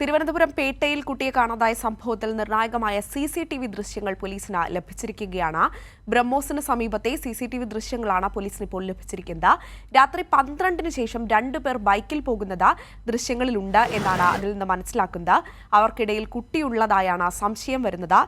തിരുവനന്തപുരം പേട്ടയിൽ കുട്ടിയെ കാണാതായ സംഭവത്തിൽ നിർണായകമായ സി സി ടി വി ദൃശ്യങ്ങൾ പോലീസിന് ലഭിച്ചിരിക്കുകയാണ്. ബ്രഹ്മോസിന് സമീപത്തെ സി സി ടി വി ദൃശ്യങ്ങളാണ് പോലീസിന് ഇപ്പോൾ ലഭിച്ചിരിക്കുന്നത്. രാത്രി പന്ത്രണ്ടിന് ശേഷം രണ്ടുപേർ ബൈക്കിൽ പോകുന്നത് ദൃശ്യങ്ങളിലുണ്ട് എന്നാണ് അതിൽ നിന്ന് മനസ്സിലാക്കുന്നത്. അവർക്കിടയിൽ കുട്ടിയുള്ളതായാണ് സംശയം വരുന്നത്.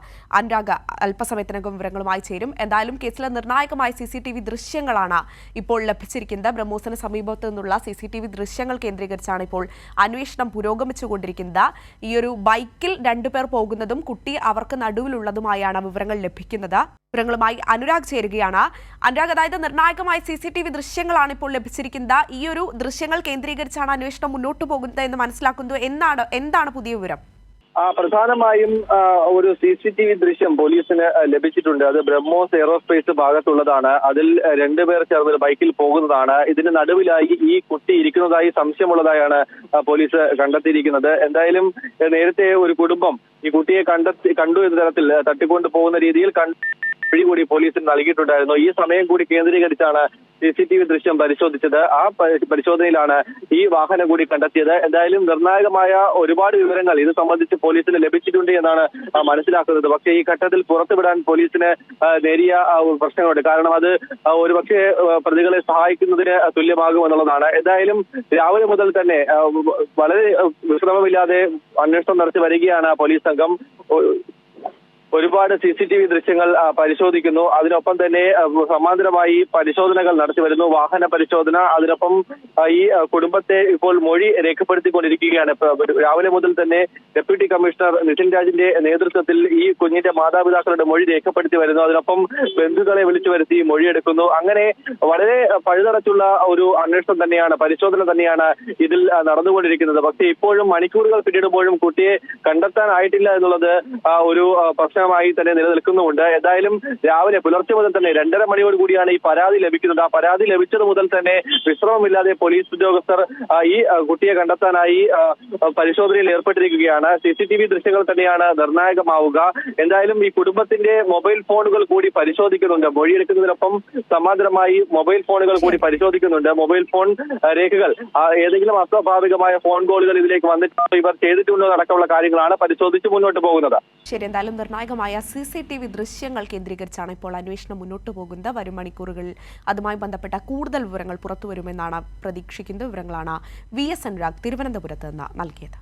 അനുരാഗ് അല്പസമയത്തിനകം വിവരങ്ങളുമായി ചേരും. എന്തായാലും കേസിലെ നിർണായകമായ സി സി ടി വി ദൃശ്യങ്ങളാണ് ഇപ്പോൾ ലഭിച്ചിരിക്കുന്നത്. ബ്രഹ്മോസിന് സമീപത്ത് നിന്നുള്ള സി സി ടി വി ദൃശ്യങ്ങൾ കേന്ദ്രീകരിച്ചാണ് ഇപ്പോൾ അന്വേഷണം പുരോഗമിച്ചുകൊണ്ടിരിക്കുന്നത്. ഈ ഒരു ബൈക്കിൽ രണ്ടുപേർ പോകുന്നതും കുട്ടി അവർക്ക് നടുവിലുള്ളതുമായാണ് വിവരങ്ങൾ ലഭിക്കുന്നത്. വിവരങ്ങളുമായി അനുരാഗ് ചേരുകയാണ്. അനുരാഗ് അതായത് നിർണായകമായ സി സി ടി വി ദൃശ്യങ്ങളാണ് ഇപ്പോൾ ലഭിച്ചിരിക്കുന്നത്. ഈ ഒരു ദൃശ്യങ്ങൾ കേന്ദ്രീകരിച്ചാണ് അന്വേഷണം മുന്നോട്ട് പോകുന്നത് എന്ന് മനസ്സിലാക്കുന്നത് എന്നാണ് എന്താണ് പുതിയ വിവരം? പ്രധാനമായും ഒരു സി സി ടി വി ദൃശ്യം പോലീസിന് ലഭിച്ചിട്ടുണ്ട്. അത് ബ്രഹ്മോസ് എയറോസ്പേസ് ഭാഗത്തുള്ളതാണ്. അതിൽ രണ്ടുപേർ ചേർന്ന് ബൈക്കിൽ പോകുന്നതാണ്. ഇതിന് നടുവിലായി ഈ കുട്ടി ഇരിക്കുന്നതായി സംശയമുള്ളതായാണ് പോലീസ് കണ്ടെത്തിയിരിക്കുന്നത്. എന്തായാലും നേരത്തെ ഒരു കുടുംബം ഈ കുട്ടിയെ കണ്ടെത്തി കണ്ടു എന്ന തരത്തിൽ തട്ടിക്കൊണ്ട് പോകുന്ന രീതിയിൽ കണ്ട് വഴി കൂടി പോലീസിന് നൽകിയിട്ടുണ്ടായിരുന്നു. ഈ സമയം കൂടി കേന്ദ്രീകരിച്ചാണ് സി സി ടി വി ദൃശ്യം പരിശോധിച്ചത്. ആ പരിശോധനയിലാണ് ഈ വാഹനം കൂടി കണ്ടെത്തിയത്. എന്തായാലും നിർണായകമായ ഒരുപാട് വിവരങ്ങൾ ഇത് സംബന്ധിച്ച് പോലീസിന് ലഭിച്ചിട്ടുണ്ട് എന്നാണ് മനസ്സിലാക്കുന്നത്. പക്ഷേ ഈ ഘട്ടത്തിൽ പുറത്തുവിടാൻ പോലീസിന് നേരിയ പ്രശ്നങ്ങളുണ്ട്. കാരണം അത് ഒരുപക്ഷെ പ്രതികളെ സഹായിക്കുന്നതിന് തുല്യമാകുമെന്നുള്ളതാണ് എന്തായാലും രാവിലെ മുതൽ തന്നെ വളരെ വിശ്രമമില്ലാതെ അന്വേഷണം നടത്തി വരികയാണ് പോലീസ് സംഘം. ഒരുപാട് സി സി ടി വി ദൃശ്യങ്ങൾ പരിശോധിക്കുന്നു. അതിനൊപ്പം തന്നെ സമാന്തരമായി പരിശോധനകൾ നടത്തി വരുന്നു. വാഹന പരിശോധന അതിനൊപ്പം ഈ കുടുംബത്തെ ഇപ്പോൾ മൊഴി രേഖപ്പെടുത്തിക്കൊണ്ടിരിക്കുകയാണ്. രാവിലെ മുതൽ തന്നെ ഡെപ്യൂട്ടി കമ്മീഷണർ നിതിൻ രാജിന്റെ നേതൃത്വത്തിൽ ഈ കുഞ്ഞിന്റെ മാതാപിതാക്കളുടെ മൊഴി രേഖപ്പെടുത്തി വരുന്നു. അതിനൊപ്പം ബന്ധുക്കളെ വിളിച്ചു വരുത്തി മൊഴിയെടുക്കുന്നു. അങ്ങനെ വളരെ പഴുതടച്ചുള്ള ഒരു അന്വേഷണം തന്നെയാണ് പരിശോധന തന്നെയാണ് ഇതിൽ നടന്നുകൊണ്ടിരിക്കുന്നത്. പക്ഷേ ഇപ്പോഴും മണിക്കൂറുകൾ പിന്നിടുമ്പോഴും കുട്ടിയെ കണ്ടെത്താനായിട്ടില്ല എന്നുള്ളത് ഒരു ആ, പ്രശ്നമായി തന്നെ നിലനിൽക്കുന്നുമുണ്ട്. എന്തായാലും രാവിലെ പുലർച്ചെ മുതൽ തന്നെ രണ്ടര മണിയോട് കൂടിയാണ് ഈ പരാതി ലഭിക്കുന്നത്. ആ പരാതി ലഭിച്ചത് മുതൽ തന്നെ വിശ്രമമില്ലാതെ പോലീസ് ഉദ്യോഗസ്ഥർ ഈ കുട്ടിയെ കണ്ടെത്താനായി പരിശോധനയിൽ ഏർപ്പെട്ടിരിക്കുകയാണ്. സി സി ടി വി ദൃശ്യങ്ങൾ തന്നെയാണ് നിർണായകമാവുക. എന്തായാലും ഈ കുടുംബത്തിന്റെ മൊബൈൽ ഫോണുകൾ കൂടി പരിശോധിക്കുന്നുണ്ട്. മൊഴിയെടുക്കുന്നതിനൊപ്പം സമാന്തരമായി മൊബൈൽ ഫോണുകൾ കൂടി പരിശോധിക്കുന്നുണ്ട്. മൊബൈൽ ഫോൺ രേഖകൾ ഏതെങ്കിലും അസ്വാഭാവികമായ ഫോൺ കോളുകൾ ഇതിലേക്ക് വന്നിട്ടുണ്ടോ? ഇവർ ചെയ്തിട്ടുണ്ടോ? അടക്കമുള്ള കാര്യങ്ങളാണ് പരിശോധിച്ച് മുന്നോട്ട് പോകുന്നത്. ശരി എന്തായാലും നിർണായകമായ സി സി ടി വി ദൃശ്യങ്ങൾ കേന്ദ്രീകരിച്ചാണ് ഇപ്പോൾ അന്വേഷണം മുന്നോട്ട് പോകുന്നത്. വരും മണിക്കൂറുകളിൽ അതുമായി ബന്ധപ്പെട്ട കൂടുതൽ വിവരങ്ങൾ പുറത്തുവരുമെന്നാണ് പ്രതീക്ഷിക്കുന്നത് വിവരങ്ങളാണ് വി എസ് അനുരാഗ് തിരുവനന്തപുരത്ത് നിന്ന് നൽകിയത്.